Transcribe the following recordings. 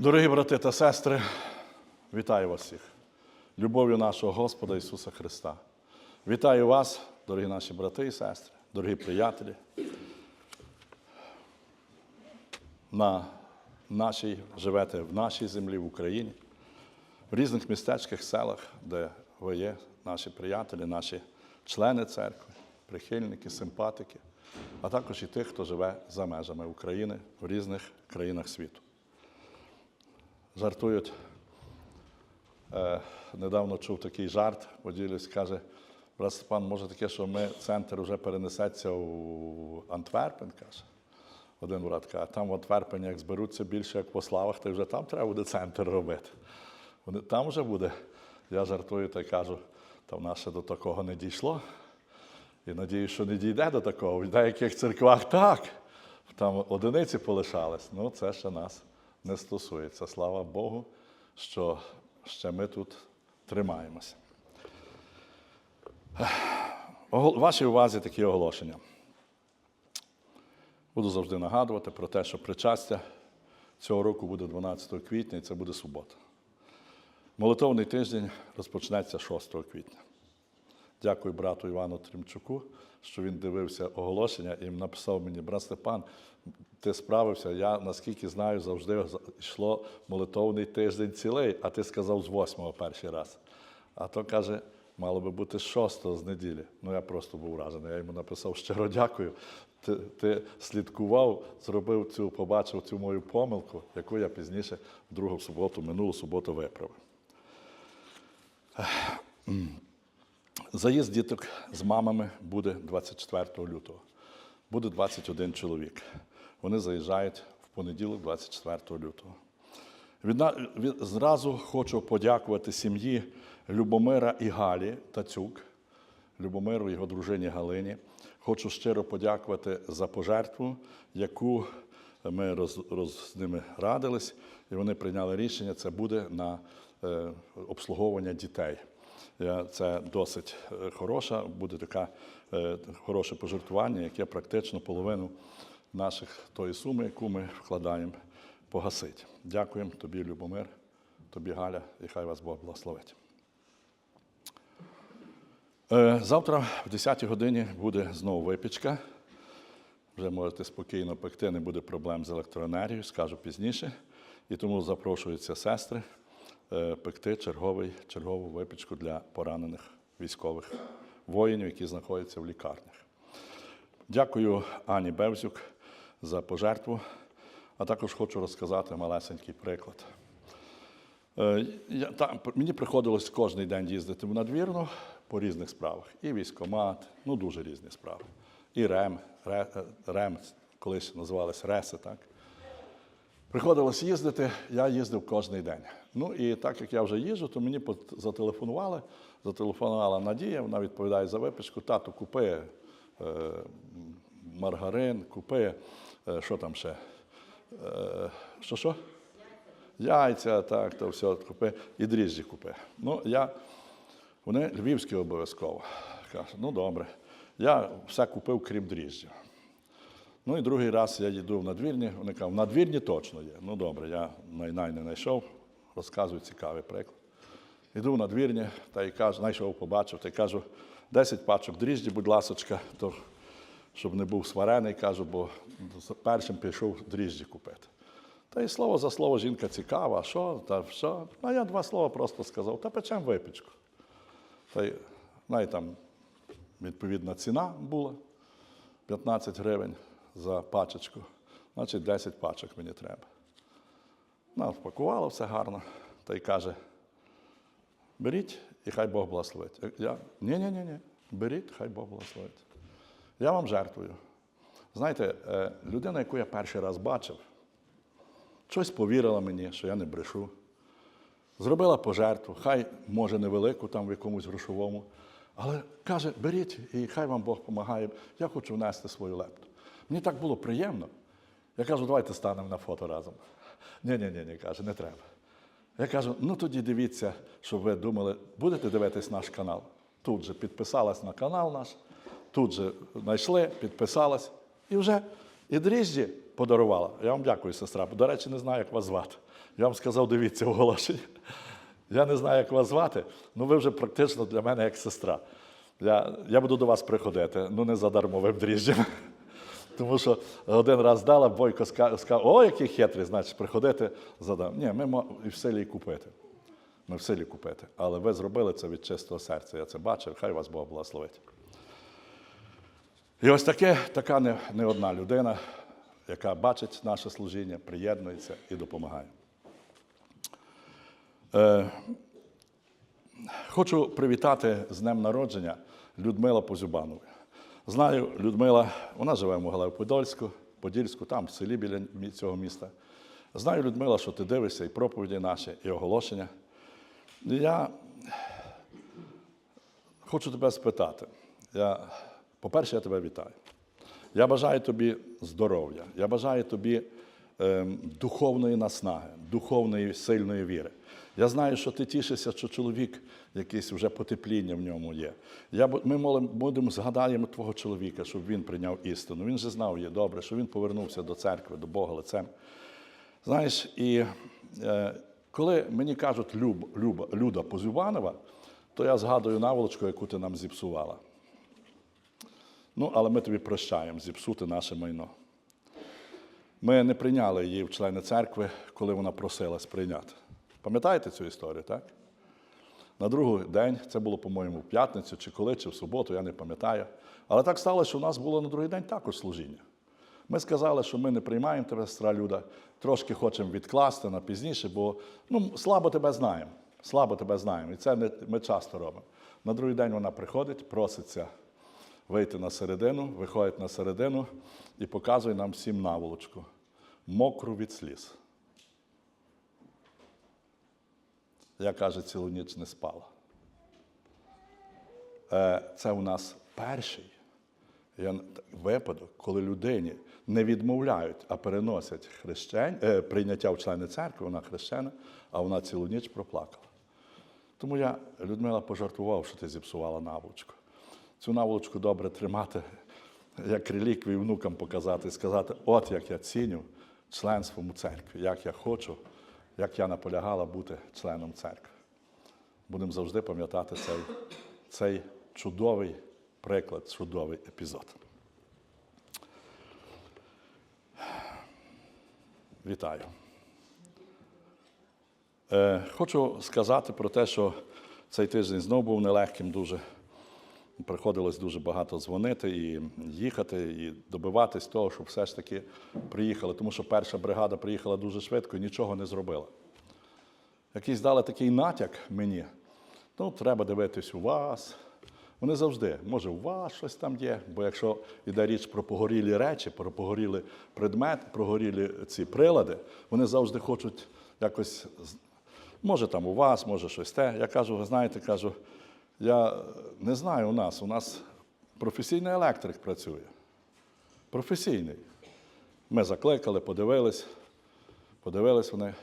Дорогі брати та сестри, вітаю вас всіх. Любов'ю нашого Господа Ісуса Христа. Вітаю вас, дорогі наші брати і сестри, дорогі приятелі. На нашій, живете в нашій землі, в Україні, в різних містечках, селах, де ви є, наші приятелі, наші члени церкви, прихильники, симпатики, а також і тих, хто живе за межами України в різних країнах світу жартують. Е, недавно чув такий жарт, поділюсь, каже, брат Степан, може таке, що ми центр вже перенесеться у Антверпен, каже. Один брат каже, а там в Антверпені, як зберуться більше, як по славах, то вже там треба буде центр робити. Вони, там вже буде. Я жартую та кажу, та в нас ще до такого не дійшло. І надію, що не дійде до такого. В деяких церквах так. Там одиниці полишались. Ну, це ще нас не стосується. Слава Богу, що ще ми тут тримаємося. Вашій увазі такі оголошення. Буду завжди нагадувати про те, що причастя цього року буде 12 квітня, і це буде субота. Молитовний тиждень розпочнеться 6 квітня. Дякую брату Івану Тримчуку, що він дивився оголошення і написав мені, брат Степан, ти справився. Я наскільки знаю, завжди йшло молитовний тиждень цілий, а ти сказав з восьмого перший раз. А то каже, мало би бути з шостого з неділі. Ну я просто був вражений. Я йому написав щиро дякую. Ти, ти слідкував, зробив цю, побачив цю мою помилку, яку я пізніше, в другу суботу, минулу суботу виправив. Заїзд діток з мамами буде 24 лютого. Буде 21 чоловік. Вони заїжджають в понеділок, 24 лютого. Відна- від- Зразу хочу подякувати сім'ї Любомира і Галі Тацюк, Любомиру і його дружині Галині. Хочу щиро подякувати за пожертву, яку ми роз, роз, з ними радились, і вони прийняли рішення. Це буде на е, обслуговування дітей. Я- Це досить е, хороша, буде таке е, хороше пожертвування, яке практично половину наших тої суми, яку ми вкладаємо, погасить. Дякуємо тобі, Любомир, тобі, Галя, і хай вас Бог благословить. Е, Завтра в 10-й годині буде знову випічка. Вже можете спокійно пекти, не буде проблем з електроенергією, скажу пізніше. І тому запрошуються сестри е, пекти черговий, чергову випічку для поранених військових воїнів, які знаходяться в лікарнях. Дякую Ані Бевзюк за пожертву, а також хочу розказати малесенький приклад. Е, Я, та, мені приходилось кожен день їздити в надвірну по різних справах. І військомат, ну дуже різні справи. І РЕМ, Ре- е, РЕМ, колись називалось РЕСи, так. Приходилось їздити, я їздив кожен день. Ну і так як я вже їжджу, то мені зателефонували, зателефонувала Надія, вона відповідає за випічку, тату, купи е, маргарин, купи, е, що там ще? Е, що що? Яйця, так, то все купи, і дріжджі купи. Ну, я, вони львівські обов'язково. Кажу, ну добре. Я все купив, крім дріжджів. Ну і другий раз я їду в надвірні, вони кажуть, в надвірні точно є. Ну добре, я най-най не знайшов, розказую цікавий приклад. Іду в надвірні та й кажу, знайшов, побачив, та й кажу, 10 пачок дріжджі, будь ласочка, то щоб не був сварений, кажу, бо першим пішов дріжджі купити. Та й слово за слово жінка цікава, а що, та що? А я два слова просто сказав, та печем випічку. Та й, знаєте, там відповідна ціна була 15 гривень за пачечку, значить 10 пачок мені треба. Вона впакувала все гарно та й каже: беріть і хай Бог благословить. Я, ні-ні-ні, ні, беріть, хай Бог благословить. Я вам жертвую. Знаєте, е, людина, яку я перший раз бачив, щось повірила мені, що я не брешу. Зробила пожертву, хай може невелику там в якомусь грошовому, але каже, беріть і хай вам Бог допомагає. Я хочу внести свою лепту. Мені так було приємно. Я кажу, давайте станемо на фото разом. Ні, ні, каже, не треба. Я кажу, ну тоді дивіться, щоб ви думали, будете дивитись наш канал. Тут же підписалась на канал наш, тут же знайшли, підписалась, і вже І дріжджі подарувала. Я вам дякую, сестра. До речі, не знаю, як вас звати. Я вам сказав, дивіться оголошення. Я не знаю, як вас звати, але ви вже практично для мене як сестра. Я, я буду до вас приходити, ну не за дармовим дріжджем. Тому що один раз дала, Бойко сказав, о, який хитрий, значить, приходити задам. Ні, ми в селі купити. Ми в селі купити. Але ви зробили це від чистого серця. Я це бачив, хай вас Бог благословить. І ось таке, така не, не одна людина, яка бачить наше служіння, приєднується і допомагає. Е, Хочу привітати з днем народження Людмила Позюбанову. Знаю, Людмила, вона живе в Могилев-Подольську, Подільську, там, в селі біля цього міста. Знаю, Людмила, що ти дивишся і проповіді наші, і оголошення. Я хочу тебе спитати. Я, по-перше, я тебе вітаю. Я бажаю тобі здоров'я, я бажаю тобі духовної наснаги, духовної сильної віри. Я знаю, що ти тішишся, що чоловік якийсь вже потепління в ньому є. Я, ми молим, будемо згадаємо твого чоловіка, щоб він прийняв істину. Він же знав є добре, що він повернувся до церкви, до Бога лицем. Знаєш, і е, коли мені кажуть Люб, Люба, Люда Позюбанова, то я згадую наволочку, яку ти нам зіпсувала. Ну, але ми тобі прощаємо зіпсути наше майно. Ми не прийняли її в члени церкви, коли вона просилась прийняти. Пам'ятаєте цю історію, так? На другий день, це було, по-моєму, в п'ятницю, чи коли, чи в суботу, я не пам'ятаю. Але так сталося, що у нас було на другий день також служіння. Ми сказали, що ми не приймаємо тебе, сестра Люда, трошки хочемо відкласти на пізніше, бо ну, слабо тебе знаємо. Слабо тебе знаємо. І це ми часто робимо. На другий день вона приходить, проситься вийти на середину, виходить на середину і показує нам всім наволочку. Мокру від сліз. Я каже, цілу ніч не спала. Е, Це у нас перший випадок, коли людині не відмовляють, а переносять хрещень, е, прийняття в члени церкви, вона хрещена, а вона цілу ніч проплакала. Тому я, Людмила, пожартував, що ти зіпсувала наволочку. Цю наволочку добре тримати, як реліквію внукам показати і сказати, от як я ціню членством у церкві, як я хочу, як я наполягала бути членом церкви. Будемо завжди пам'ятати цей, цей чудовий приклад, чудовий епізод. Вітаю. Е, хочу сказати про те, що цей тиждень знову був нелегким дуже. Приходилось дуже багато дзвонити і їхати, і добиватись того, щоб все ж таки приїхали. Тому що перша бригада приїхала дуже швидко і нічого не зробила. Якийсь дали такий натяк мені. Ну, треба дивитись у вас. Вони завжди, може, у вас щось там є, бо якщо йде річ про погорілі речі, про погорілі предмети, про горілі ці прилади, вони завжди хочуть якось, може там у вас, може щось те. Я кажу, ви знаєте, кажу, я не знаю у нас, у нас професійний електрик працює. Професійний. Ми закликали, подивились, подивились вони.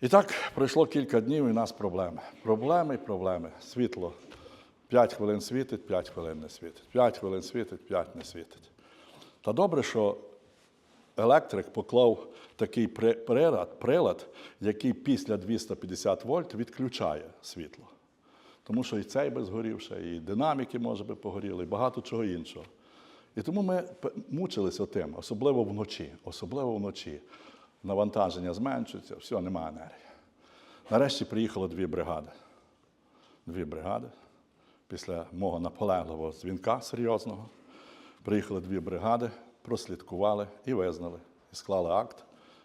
І так пройшло кілька днів, і в нас проблеми. Проблеми проблеми. Світло. П'ять хвилин світить, п'ять хвилин не світить. П'ять хвилин світить, п'ять не світить. Та добре, що електрик поклав такий прилад, прилад, який після 250 вольт відключає світло. Тому що і цей би згорівши, і динаміки, може би, погоріли, і багато чого іншого. І тому ми мучилися тим, особливо вночі. Особливо вночі. Навантаження зменшується, все, немає енергії. Нарешті приїхало дві бригади. Дві бригади. Після мого наполегливого дзвінка серйозного приїхали дві бригади, прослідкували і визнали, і склали акт,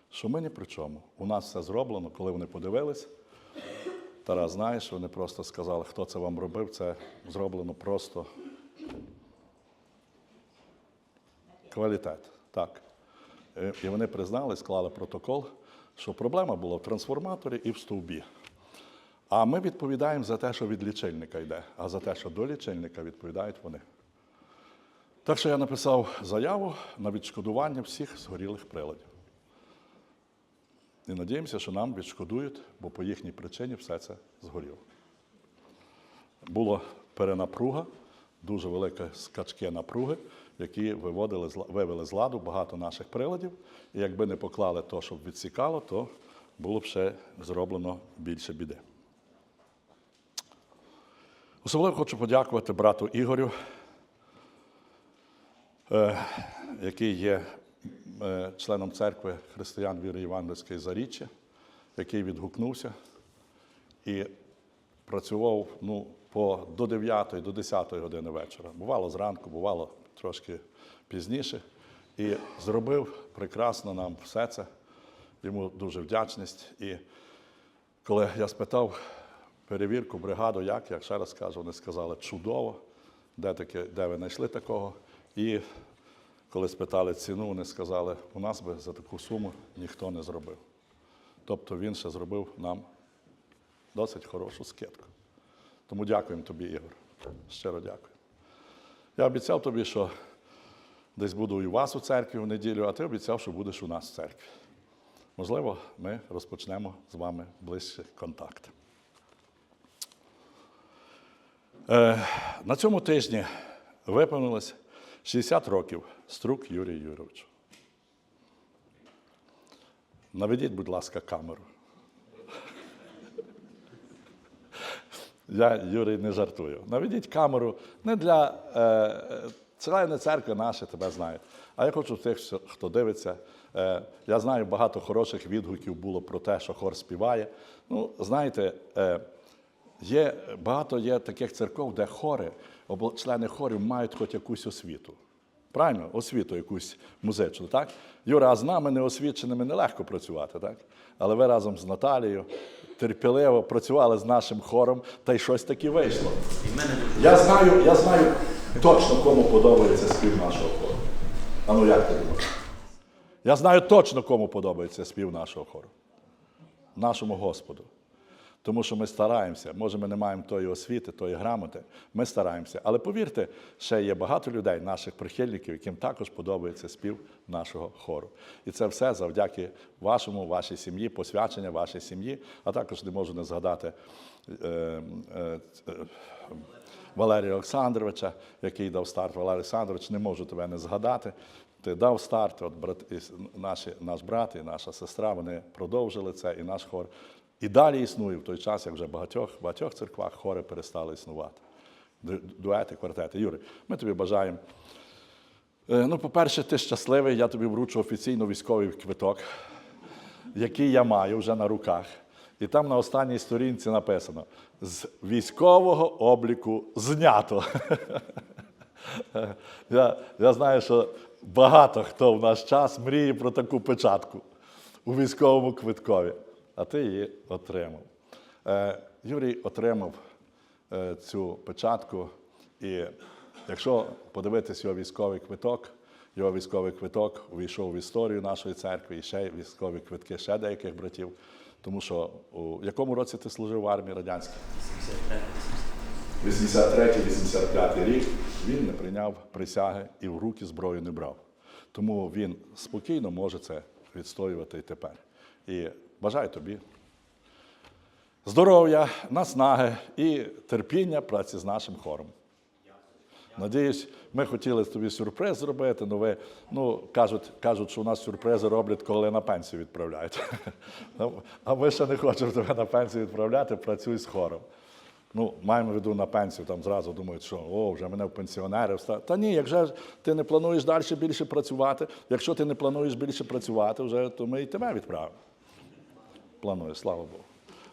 що ми ні при чому. У нас все зроблено, коли вони подивились. Тарас, знаєш, вони просто сказали, хто це вам робив, це зроблено просто квалітет. Так. Е, І вони признали, склали протокол, що проблема була в трансформаторі і в стовбі. А ми відповідаємо за те, що від лічильника йде, а за те, що до лічильника відповідають вони. Так що я написав заяву на відшкодування всіх згорілих приладів. І надіємося, що нам відшкодують, бо по їхній причині все це згоріло. Була перенапруга, дуже великі скачки напруги. які виводили, вивели з ладу багато наших приладів. І якби не поклали то, щоб відсікало, то було б ще зроблено більше біди. Особливо хочу подякувати брату Ігорю, е, який є членом церкви християн віри Євангельської Заріччя, який відгукнувся і працював ну, по, до 9 до 10 години вечора. Бувало зранку, бувало трошки пізніше. І зробив прекрасно нам все це. Йому дуже вдячність. І коли я спитав перевірку, бригаду, як, я ще раз кажу, вони сказали чудово, де, таке, де ви знайшли такого. І коли спитали ціну, вони сказали, у нас би за таку суму ніхто не зробив. Тобто він ще зробив нам досить хорошу скидку. Тому дякуємо тобі, Ігор. Щиро дякую. Я обіцяв тобі, що десь буду і у вас у церкві в неділю, а ти обіцяв, що будеш у нас в церкві. Можливо, ми розпочнемо з вами ближче контакт. Е, на цьому тижні виповнилось 60 років струк Юрію Юровичу. Наведіть, будь ласка, камеру. Я, Юрій, не жартую. Наведіть камеру не для е, члени церкви наші тебе знають. А я хочу тих, хто дивиться. Е, я знаю, багато хороших відгуків було про те, що хор співає. Ну, знаєте, е, є, багато є таких церков, де хори, члени хорів мають хоч якусь освіту. Правильно, освіту якусь музичну, так? Юра, а з нами неосвіченими нелегко працювати, так? Але ви разом з Наталією терпеливо працювали з нашим хором, та й щось таки вийшло. Я знаю, я знаю точно, кому подобається спів нашого хору. А ну як ти думаєш? Я знаю точно, кому подобається спів нашого хору. Нашому Господу. Тому що ми стараємося, може, ми не маємо тої освіти, тої грамоти, ми стараємося. Але повірте, ще є багато людей, наших прихильників, яким також подобається спів нашого хору. І це все завдяки вашому, вашій сім'ї, посвячення вашій сім'ї, а також не можу не згадати е, е, е, Валерія Олександровича, який дав старт. Валерій Олександрович, не можу тебе не згадати. Ти дав старт, от брат, і наші, наш брат і наша сестра, вони продовжили це, і наш хор. І далі існує в той час, як вже в багатьох, багатьох церквах хори перестали існувати. Дуети, квартети. Юрій, ми тобі бажаємо. Е, Ну, по-перше, ти щасливий, я тобі вручу офіційно військовий квиток, який я маю вже на руках. І там на останній сторінці написано: з військового обліку знято. Я, я знаю, що багато хто в наш час мріє про таку печатку у військовому квиткові, а ти її отримав. Е, Юрій отримав е, цю печатку, і якщо подивитись його військовий квиток, його військовий квиток увійшов в історію нашої церкви і ще військові квитки ще деяких братів. Тому що у якому році ти служив в армії радянській? 83-85 рік він не прийняв присяги і в руки зброю не брав. Тому він спокійно може це відстоювати і тепер. І бажаю тобі здоров'я, наснаги і терпіння праці з нашим хором. Надіюсь, ми хотіли тобі сюрприз зробити, але ви, ну, кажуть, кажуть, що у нас сюрпризи роблять, коли на пенсію відправляють. А ми ще не хочемо тебе на пенсію відправляти, працюй з хором. Ну, маємо в виду на пенсію, там зразу думають, що о, вже мене в пенсіонери встав. Та ні, якщо ти не плануєш далі більше працювати, якщо ти не плануєш більше працювати, вже, то ми і тебе відправимо. Планує, слава Богу.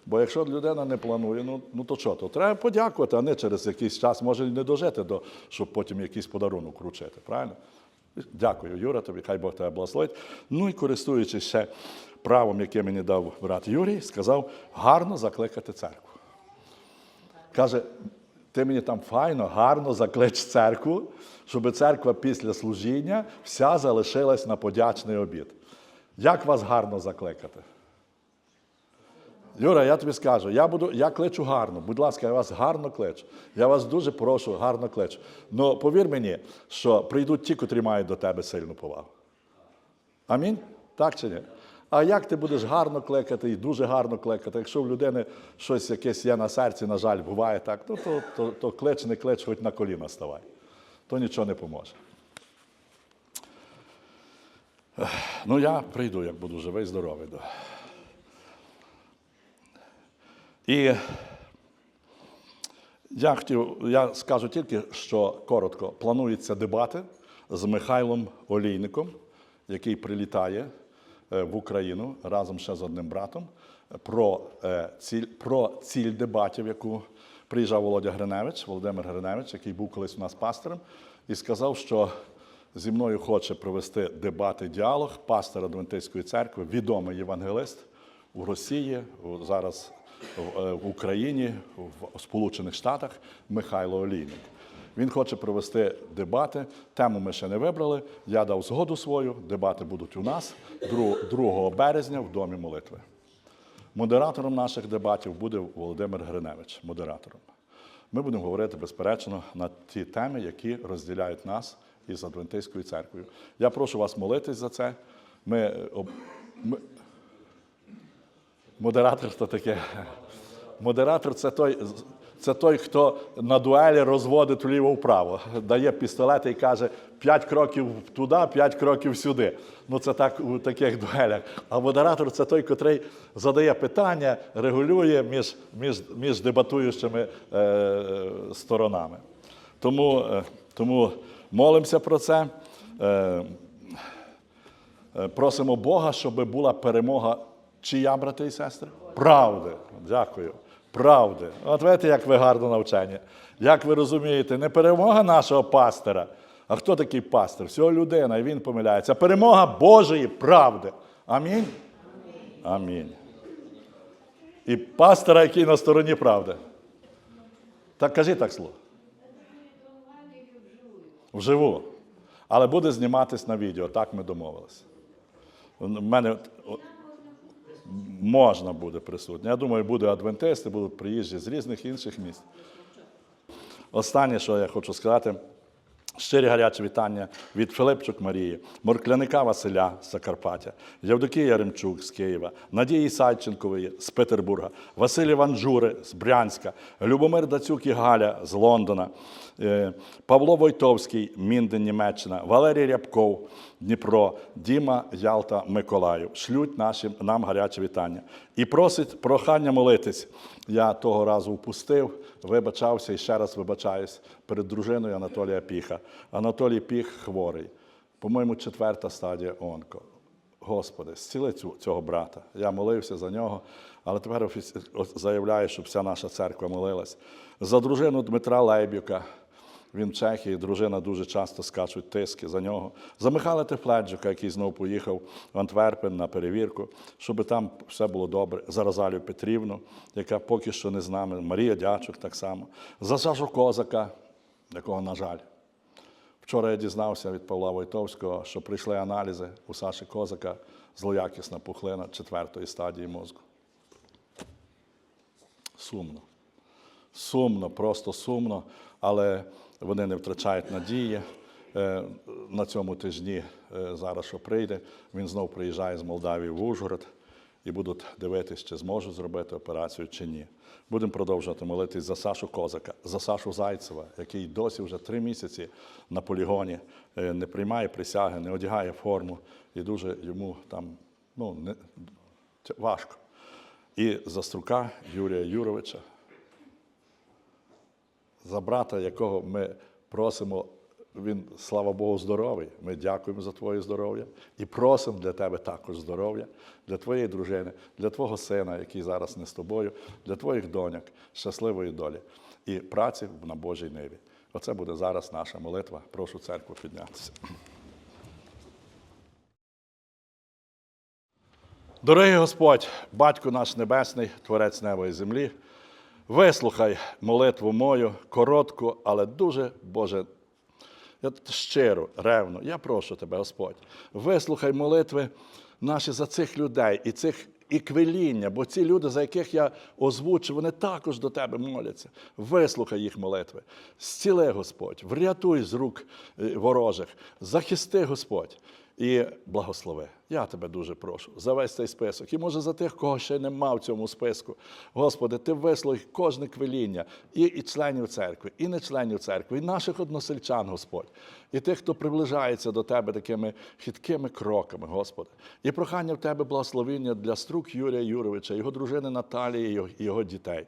Бо якщо людина не планує, ну, ну то що, то треба подякувати, а не через якийсь час, може і не дожити, до, щоб потім якийсь подарунок вручити. Правильно? Дякую, Юра, тобі, хай Бог тебе благословить. Ну і користуючись ще правом, яке мені дав брат Юрій, сказав гарно закликати церкву. Каже, ти мені там файно, гарно заклич церкву, щоб церква після служіння вся залишилась на подячний обід. Як вас гарно закликати? Юра, я тобі скажу, я буду, я кличу гарно. Будь ласка, я вас гарно кличу. Я вас дуже прошу, гарно кличу. Ну повір мені, що прийдуть ті, котрі мають до тебе сильну повагу. Амінь? Так чи ні? А як ти будеш гарно клекати і дуже гарно клекати? Якщо в людини щось якесь є на серці, на жаль, буває так, то, то, то, то клич, не клич, хоч на коліна ставай. То нічого не поможе. Ну, я прийду, як буду живий, здоровий. І я хотів, я скажу тільки, що коротко плануються дебати з Михайлом Олійником, який прилітає е, в Україну разом ще з одним братом, про е, ціль, про ціль дебатів, яку приїжджав Володя Гриневич, Володимир Гриневич, який був колись у нас пастором, і сказав, що зі мною хоче провести дебати, діалог пастор Адвентистської церкви, відомий євангелист у Росії, зараз в е, в Україні, в Сполучених Штатах Михайло Олійник. Він хоче провести дебати. Тему ми ще не вибрали. Я дав згоду свою. Дебати будуть у нас 2 березня в Домі молитви. Модератором наших дебатів буде Володимир Гриневич. Модератором. Ми будемо говорити, безперечно, на ті теми, які розділяють нас із Адвентистською церквою. Я прошу вас молитись за це. Ми, е, ми, Модератор то таке. Модератор це той, це той, хто на дуелі розводить вліво-вправо, дає пістолет і каже: п'ять кроків туди, п'ять кроків сюди. Ну це так у таких дуелях. А модератор це той, котрий задає питання, регулює між, між, між дебатуючими е, сторонами. Тому, е, тому молимося про це. Е, Е, Просимо Бога, щоб була перемога чия, брати і сестри? Правди. Дякую. Правди. От бачите, як ви гарно навчені. Як ви розумієте, не перемога нашого пастора. А хто такий пастор? Всього людина, і він помиляється. Перемога Божої правди. Амінь? Амінь. І пастора, який на стороні правди. Так кажи так слово. Вживу. Але буде зніматись на відео, так ми домовилися. У мене можна буде присутній. Я думаю, будуть адвентисти, будуть приїжджі з різних інших міст. Останнє, що я хочу сказати, щирі гарячі вітання від Филипчук Марії, Моркляника Василя з Закарпаття, Явдокія Яремчук з Києва, Надії Сайченкової з Петербурга, Василь Іван з Брянська, Любомир Дацюк і Галя з Лондона, Павло Войтовський, Мінден, Німеччина, Валерій Рябков, Дніпро, Діма Ялта, Миколаїв. Шлють нашим, нам гаряче вітання. І просить прохання молитись. Я того разу впустив, вибачався і ще раз вибачаюсь перед дружиною Анатолія Піха. Анатолій Піх хворий. По-моєму, четверта стадія онко. Господи, зціли цього брата. Я молився за нього, але тепер заявляю, щоб вся наша церква молилась. За дружину Дмитра Лейбюка. Він в Чехії, дружина дуже часто скачуть тиски за нього. За Михайла Тефледжука, який знову поїхав в Антверпен на перевірку, щоб там все було добре. За Розалію Петрівну, яка поки що не з нами, Марія Дячук так само. За Сашу Козака, якого, на жаль, Вчора я дізнався від Павла Войтовського, що прийшли аналізи у Саші Козака злоякісна пухлина четвертої стадії мозку. Сумно. Сумно, просто сумно, але вони не втрачають надії. Е, На цьому тижні е, зараз, що прийде, він знов приїжджає з Молдавії в Ужгород і будуть дивитись, чи зможуть зробити операцію чи ні. Будемо продовжувати молитись за Сашу Козака, за Сашу Зайцева, який досі вже три місяці на полігоні е, не приймає присяги, не одягає форму, і дуже йому там ну, не, важко. І за Струка Юрія Юровича, за брата, якого ми просимо, він, слава Богу, здоровий. Ми дякуємо за твоє здоров'я і просимо для тебе також здоров'я, для твоєї дружини, для твого сина, який зараз не з тобою, для твоїх доньок, щасливої долі і праці на Божій ниві. Оце буде зараз наша молитва. Прошу церкву піднятися. Дорогий Господь, Батько наш Небесний, Творець неба і землі, вислухай молитву мою, коротку, але дуже, Боже, я щиро, ревно, я прошу тебе, Господь, вислухай молитви наші за цих людей і цих і квиління, бо ці люди, за яких я озвучу, вони також до тебе моляться. Вислухай їх молитви. Зціли, Господь, врятуй з рук е, ворожих, захисти, Господь, і благослови. Я тебе дуже прошу за весь цей список. І може за тих, кого ще нема в цьому списку. Господи, ти висловив кожне квиління і, і членів церкви, і не членів церкви, і наших односельчан, Господь, і тих, хто приближається до Тебе такими хиткими кроками, Господи. І прохання в Тебе благословення для струк Юрія Юровича, його дружини Наталії і його дітей.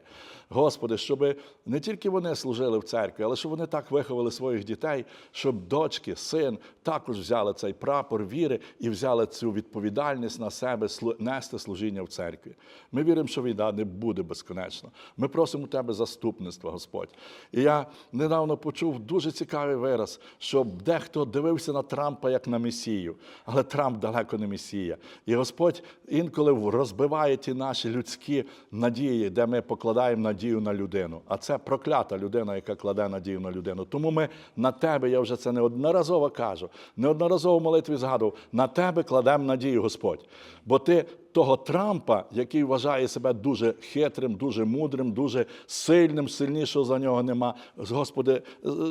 Господи, щоб не тільки вони служили в церкві, але щоб вони так виховали своїх дітей, щоб дочки, син також взяли цей прапор віри і взяли цю відповідальність на себе нести служіння в церкві. Ми віримо, що війна не буде безконечна. Ми просимо Тебе заступництва, Господь. І я недавно почув дуже цікавий вираз, що дехто дивився на Трампа як на Месію, але Трамп далеко не Месія. І Господь інколи розбиває ті наші людські надії, де ми покладаємо надію на людину. А це проклята людина, яка кладе надію на людину. Тому ми на тебе, я вже це неодноразово кажу, неодноразово в молитві згадував, на тебе кладемо надію, Господь. Бо ти того Трампа, який вважає себе дуже хитрим, дуже мудрим, дуже сильним, сильнішого за нього нема. Господи,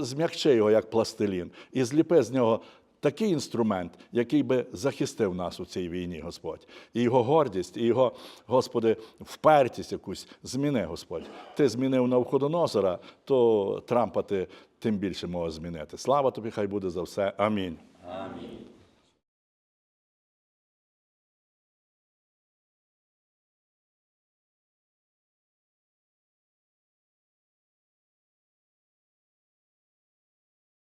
зм'якчи його як пластилін, і зліпи з нього такий інструмент, який би захистив нас у цій війні, Господь. І його гордість, і його, Господи, впертість якусь зміни, Господь. Ти змінив Навходоносора, то Трампа ти тим більше можеш змінити. Слава тобі, хай буде за все. Амінь. Амінь.